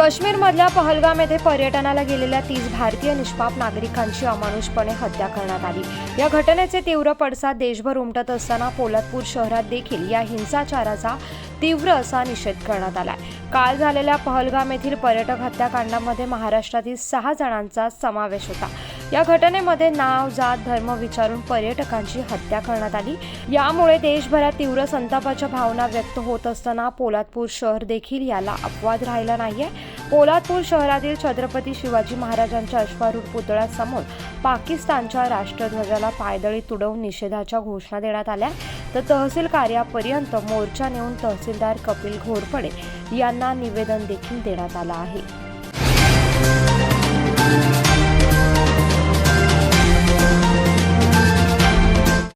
काश्मीरमधल्या पहलगाम येथे पर्यटनाला गेलेल्या तीस भारतीय निष्पाप नागरिकांची अमानुषपणे हत्या करण्यात आली. या घटनेचे तीव्र पडसाद देशभर उमटत असताना पोलादपूर शहरात देखील या हिंसाचाराचा तीव्र असा निषेध करण्यात आला काल झालेल्या पहलगाम येथील पर्यटक हत्याकांडामध्ये महाराष्ट्रातील सहा जणांचा समावेश होता. या घटनेमध्ये नाव जात धर्म विचारून पर्यटकांची हत्या करण्यात आली. यामुळे देशभरात तीव्र संतापाच्या भावना व्यक्त होत असताना पोलादपूर शहर देखील याला अपवाद राहिला नाहीये. पोलादपूर शहरातील छत्रपती शिवाजी महाराजांच्या अश्वारूढ पुतळ्यासमोर पाकिस्तानच्या राष्ट्रध्वजाला पायदळी तुडवून निषेधाच्या घोषणा देण्यात आल्या. तर तहसील कार्यापर्यंत मोर्चा नेऊन तहसीलदार कपिल घोरपडे यांना निवेदन देखील देण्यात आलं आहे.